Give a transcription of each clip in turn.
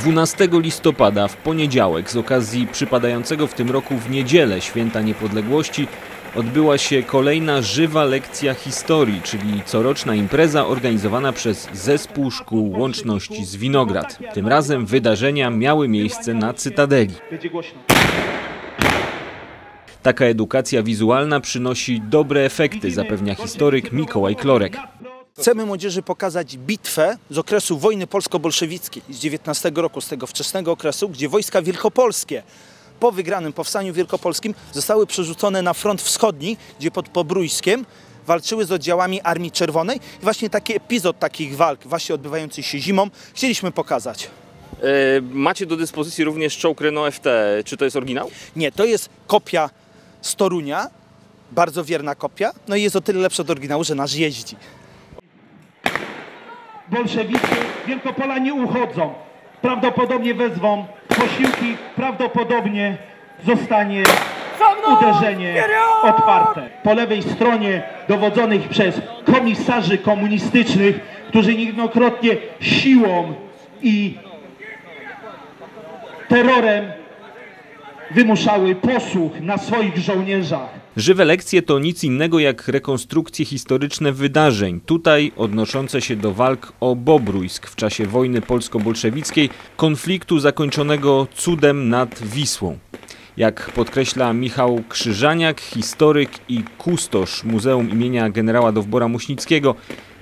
12 listopada w poniedziałek z okazji przypadającego w tym roku w niedzielę Święta Niepodległości odbyła się kolejna żywa lekcja historii, czyli coroczna impreza organizowana przez Zespół Szkół Łączności z Winograd. Tym razem wydarzenia miały miejsce na Cytadeli. Taka edukacja wizualna przynosi dobre efekty, zapewnia historyk Mikołaj Klorek. Chcemy młodzieży pokazać bitwę z okresu wojny polsko-bolszewickiej z 19 roku, z tego wczesnego okresu, gdzie wojska wielkopolskie po wygranym powstaniu wielkopolskim zostały przerzucone na front wschodni, gdzie pod Pobrójskiem walczyły z oddziałami Armii Czerwonej. I właśnie taki epizod takich walk, właśnie odbywających się zimą, chcieliśmy pokazać. E, Macie do dyspozycji również czołg Renault FT. Czy to jest oryginał? Nie, to jest kopia z Torunia, bardzo wierna kopia, no i jest o tyle lepsza od oryginału, że nasz jeździ. Bolszewicy Wielkopola nie uchodzą. Prawdopodobnie wezwą posiłki, prawdopodobnie zostanie uderzenie otwarte. Po lewej stronie dowodzonych przez komisarzy komunistycznych, którzy niejednokrotnie siłą i terrorem wymuszały posłuch na swoich żołnierzach. Żywe lekcje to nic innego jak rekonstrukcje historyczne wydarzeń, tutaj odnoszące się do walk o Bobrójsk w czasie wojny polsko-bolszewickiej, konfliktu zakończonego cudem nad Wisłą. Jak podkreśla Michał Krzyżaniak, historyk i kustosz Muzeum imienia generała Dowbora Muśnickiego,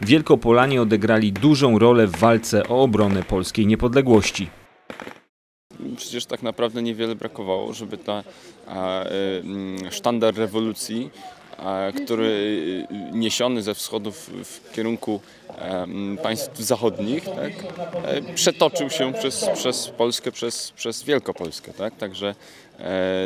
Wielkopolanie odegrali dużą rolę w walce o obronę polskiej niepodległości. Przecież tak naprawdę niewiele brakowało, żeby ta y, sztandar rewolucji, który y, niesiony ze wschodu w, kierunku państw zachodnich, tak, e, przetoczył się przez, przez Polskę, przez, przez Wielkopolskę. Tak? Także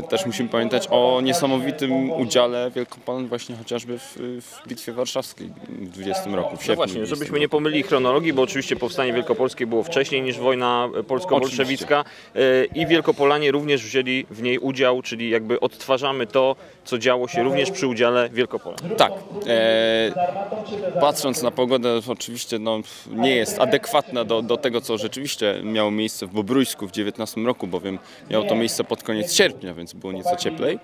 też musimy pamiętać o niesamowitym udziale Wielkopolan właśnie chociażby w, w Bitwie Warszawskiej w 20 roku, w No właśnie, 20 żebyśmy nie pomylili chronologii, bo oczywiście powstanie wielkopolskie było wcześniej niż wojna polsko-bolszewicka e, i Wielkopolanie również wzięli w niej udział, czyli jakby odtwarzamy to, co działo się również przy udziale Wielkopolan. Tak. E, patrząc na pogodę, oczywiście no, nie jest adekwatna do, do tego, co rzeczywiście miało miejsce w Bobrójsku w 19 roku, bowiem miało to miejsce pod koniec sierpnia, więc było nieco cieplej.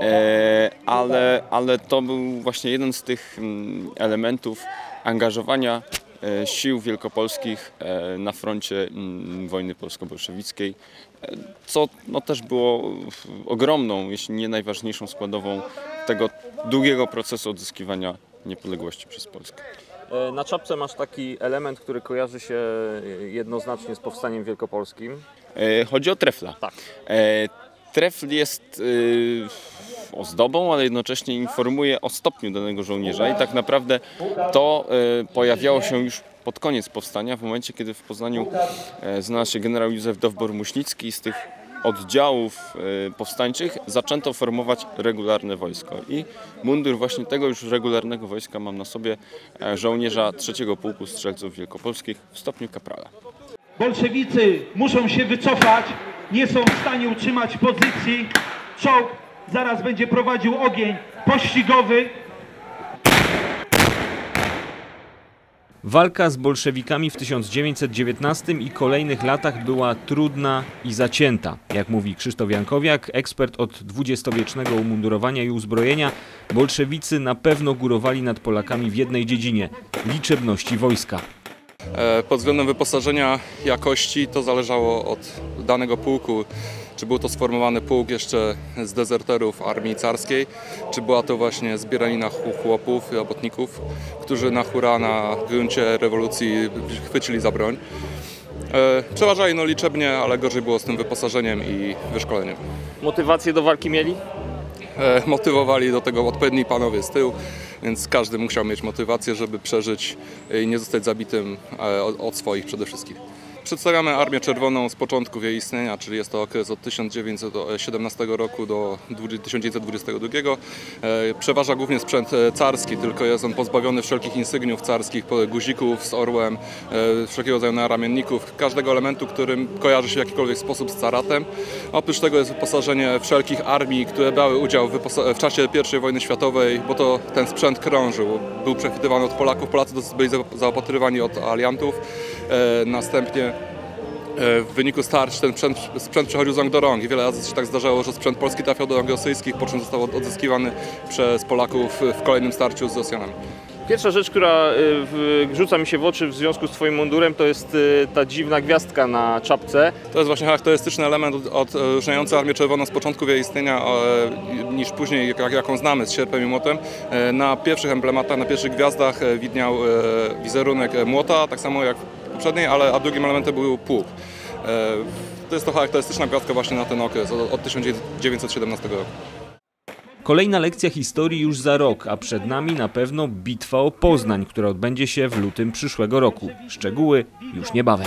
E, ale, ale to był właśnie jeden z tych mm, elementów angażowania e, sił wielkopolskich e, na froncie mm, wojny polsko-bolszewickiej, co no, też było ogromną, jeśli nie najważniejszą składową tego długiego procesu odzyskiwania niepodległości przez Polskę. Na czapce masz taki element, który kojarzy się jednoznacznie z powstaniem wielkopolskim. Chodzi o trefla. Tak. Trefl jest e, ozdobą, ale jednocześnie informuje o stopniu danego żołnierza i tak naprawdę to e, pojawiało się już pod koniec powstania, w momencie kiedy w Poznaniu e, znalazł się generał Józef Dowbor-Muśnicki i z tych oddziałów e, powstańczych zaczęto formować regularne wojsko i mundur właśnie tego już regularnego wojska mam na sobie e, żołnierza trzeciego pułku strzelców wielkopolskich w stopniu kaprala. Bolszewicy muszą się wycofać, nie są w stanie utrzymać pozycji. Czołg zaraz będzie prowadził ogień pościgowy. Walka z bolszewikami w 1919 i kolejnych latach była trudna i zacięta. Jak mówi Krzysztof Jankowiak, ekspert od dwudziestowiecznego umundurowania i uzbrojenia, bolszewicy na pewno górowali nad Polakami w jednej dziedzinie liczebności wojska. E, Pod względem wyposażenia jakości to zależało od danego pułku. Czy był to sformowany pułk jeszcze z dezerterów armii carskiej, czy była to właśnie zbieranina chł- chłopów i robotników, którzy na hura na gruncie rewolucji chwycili za broń. E, Przeważali no liczebnie, ale gorzej było z tym wyposażeniem i wyszkoleniem. Motywację do walki mieli? E, Motywowali do tego odpowiedni panowie z tyłu, więc każdy musiał mieć motywację, żeby przeżyć i nie zostać zabitym e, od swoich przede wszystkim. Przedstawiamy Armię Czerwoną z początków jej istnienia, czyli jest to okres od 1917 roku do 1922. E, Przeważa głównie sprzęt e, carski, tylko jest on pozbawiony wszelkich insygniów carskich, guzików z orłem, e, wszelkiego rodzaju naramienników, każdego elementu, którym kojarzy się w jakikolwiek sposób z caratem. Oprócz tego jest wyposażenie wszelkich armii, które brały udział w, w czasie I wojny światowej, bo to ten sprzęt krążył. Był przechwytywany od Polaków, Polacy byli za- zaopatrywani od aliantów. E, Następnie E, W wyniku starć ten sprzęt, sprzęt przechodził z rąk do rąk i wiele razy się tak zdarzało, że sprzęt polski trafiał do rąk rosyjskich, po czym został odzyskiwany przez Polaków w kolejnym starciu z Rosjanami. Pierwsza rzecz, która w- rzuca mi się w oczy w związku z Twoim mundurem, to jest ta dziwna gwiazdka na czapce. To jest właśnie charakterystyczny element od- odróżniający Armię Czerwoną z początku jej istnienia e, niż później, jak, jaką znamy z sierpem i młotem. E, Na pierwszych emblematach, na pierwszych gwiazdach e, widniał e, wizerunek e, młota, tak samo jak poprzedniej, ale a drugim elementem był pług. E, To jest to charakterystyczna gwiazdka właśnie na ten okres, od, od 1917 roku. Kolejna lekcja historii już za rok, a przed nami na pewno bitwa o Poznań, która odbędzie się w lutym przyszłego roku. Szczegóły już niebawem.